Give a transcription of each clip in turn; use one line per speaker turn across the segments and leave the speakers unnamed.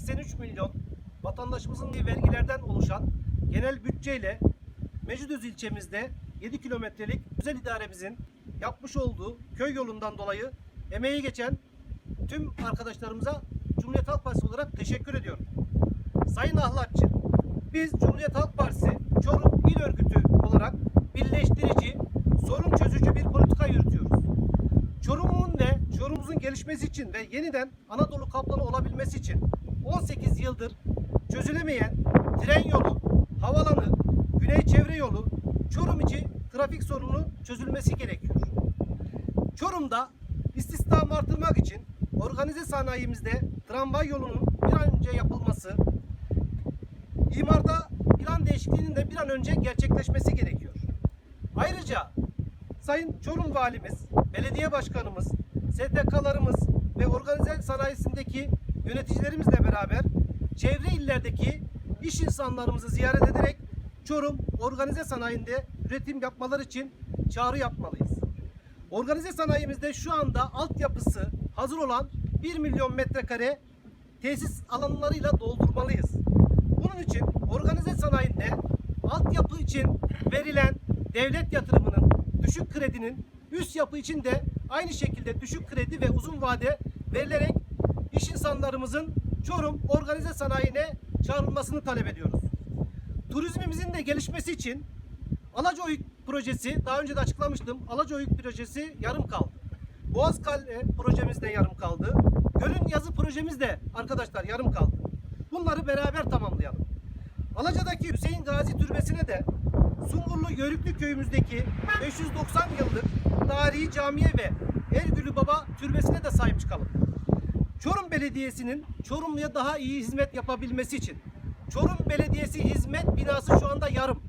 83 milyon vatandaşımızın vergilerden oluşan genel bütçeyle Mecüdüz ilçemizde 7 kilometrelik özel idaremizin yapmış olduğu köy yolundan dolayı emeği geçen tüm arkadaşlarımıza Cumhuriyet Halk Partisi olarak teşekkür ediyorum. Sayın Ahlatçı, biz Cumhuriyet Halk Partisi Çorum İl Örgütü olarak birleştirici, sorun çözücü bir politika yürütüyoruz. Çorum'un ve Çorum'umuzun gelişmesi için ve yeniden Anadolu kaplanı olabilmesi için 18 yıldır çözülemeyen tren yolu, havalanı, güney çevre yolu, Çorum içi trafik sorunu çözülmesi gerekiyor. Çorum'da istihdamı artırmak için organize sanayimizde tramvay yolunun bir an önce yapılması, imarda plan değişikliğinin de bir an önce gerçekleşmesi gerekiyor. Ayrıca Sayın Çorum Valimiz, Belediye Başkanımız, STK'larımız ve organize sanayisindeki yöneticilerimizle beraber çevre illerdeki iş insanlarımızı ziyaret ederek Çorum organize sanayinde üretim yapmaları için çağrı yapmalıyız. Organize sanayimizde şu anda altyapısı hazır olan 1 milyon metrekare tesis alanlarıyla doldurmalıyız. Bunun için organize sanayinde altyapı için verilen devlet yatırımının düşük kredinin üst yapı için de aynı şekilde düşük kredi ve uzun vade verilerek iş insanlarımızın Çorum organize sanayine çağrılmasını talep ediyoruz. Turizmimizin de gelişmesi için Alacaoyuk projesi daha önce de açıklamıştım. Alacaoyuk projesi yarım kaldı. Boğazkale projemiz de yarım kaldı. Gölün yazı projemiz de arkadaşlar yarım kaldı. Bunları beraber tamamlayalım. Alaca'daki Hüseyin Gazi Türbesi'ne de Sungurlu Yörüklü köyümüzdeki 590 yıllık tarihi camiye ve Ergülü Baba Türbesi'ne de sahip çıkalım. Çorum Belediyesi'nin Çorumlu'ya daha iyi hizmet yapabilmesi için Çorum Belediyesi hizmet binası şu anda yarım.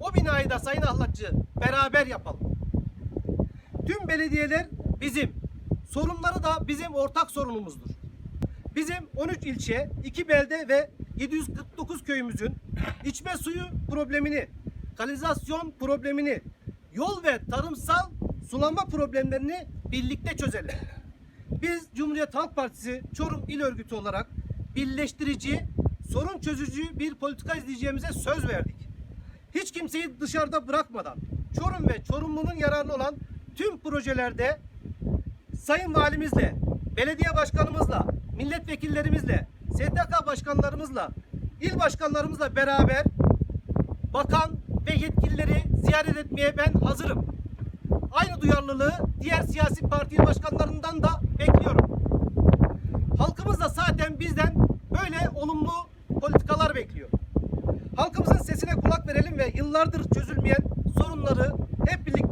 O binayı da Sayın Ahlatçı beraber yapalım. Tüm belediyeler bizim. Sorunları da bizim ortak sorunumuzdur. Bizim 13 ilçe, 2 belde ve 749 köyümüzün içme suyu problemini, kanalizasyon problemini, yol ve tarımsal sulama problemlerini birlikte çözelim. Biz Cumhuriyet Halk Partisi Çorum İl Örgütü olarak birleştirici, sorun çözücü bir politika izleyeceğimize söz verdik. Hiç kimseyi dışarıda bırakmadan Çorum ve Çorumlu'nun yararına olan tüm projelerde Sayın Valimizle, belediye başkanımızla, milletvekillerimizle, STK başkanlarımızla, il başkanlarımızla beraber bakan ve yetkilileri ziyaret etmeye ben hazırım. Aynı duyarlılığı diğer siyasi parti başkanlarından da bekliyorum. Halkımız da zaten bizden böyle olumlu politikalar bekliyor. Halkımızın sesine kulak verelim ve yıllardır çözülmeyen sorunları hep birlikte